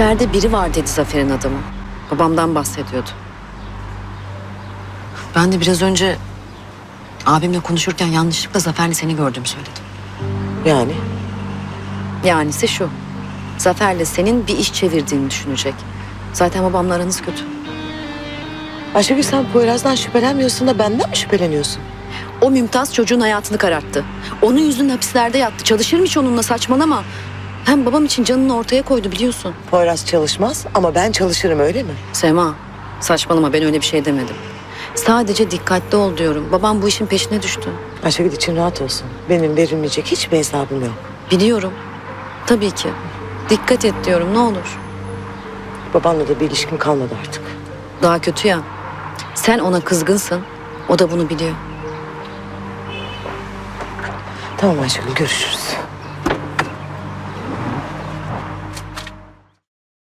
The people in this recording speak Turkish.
İçeride biri var dedi Zafer'in adamı. Babamdan bahsediyordu. Ben de biraz önce abimle konuşurken yanlışlıkla Zafer'le seni gördüğümü söyledim. Yani Yanisi şu. Zafer'le senin bir iş çevirdiğini düşünecek. Zaten babamla aranız kötü. Ayşegül sen Poyraz'dan şüphelenmiyorsun da benden mi şüpheleniyorsun? O Mümtaz çocuğun hayatını kararttı. Onun yüzünden hapislerde yattı. Çalışır mı hiç onunla saçmalama. Hem babam için canını ortaya koydu biliyorsun. Poyraz çalışmaz ama ben çalışırım öyle mi? Sema saçmalama ben öyle bir şey demedim. Sadece dikkatli ol diyorum. Babam bu işin peşine düştü. Ayşegül için rahat olsun. Benim verilmeyecek hiçbir hesabım yok. Biliyorum. Tabii ki. Dikkat et diyorum ne olur. Babanla da bir ilişkim kalmadı artık. Daha kötü ya. Sen ona kızgınsın. O da bunu biliyor. Tamam Ayşegül görüşürüz.